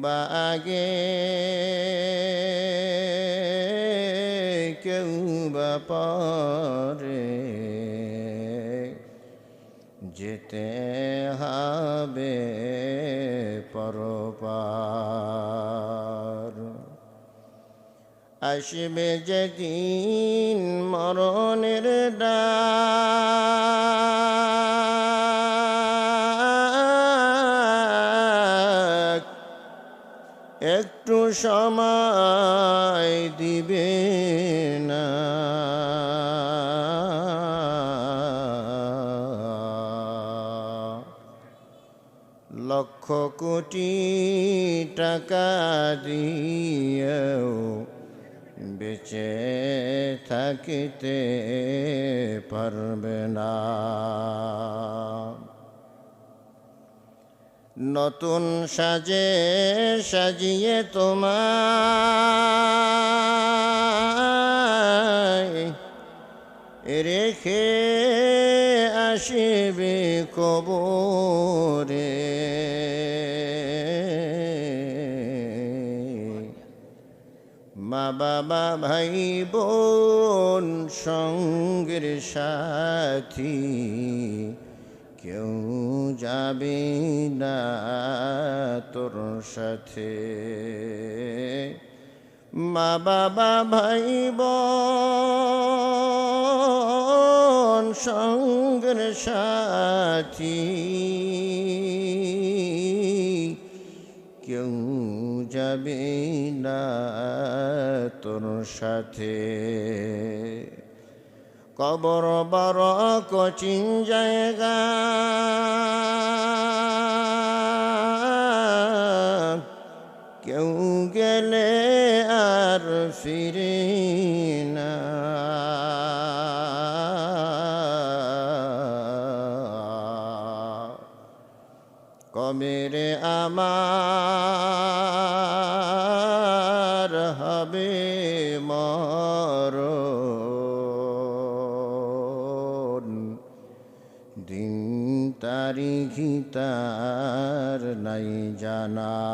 বা আগে কেউ বা পরে। যেতে হবে পরপার। আসবে যেদিন মরণের ডাক একটু সময় দিবে না। লক্ষ কোটি টাকা দিয়েও বেঁচে থাকিতে পারবে না। নতুন সাজে সাজিয়ে তোমায়। রেখে আসবে কবরে। মা বাবা ভাই বোন সঙ্গের সাথী। কেউ যাবে না তোর সাথে। মা বাবা, ভাই বোন সাথী। কেউ যাবে না তোর সাথে। কবর বড় কঠিন জায়গা। কেউ গেলে আর ফিরে না। কবেরে আমার তারিখ তার নাই জানা।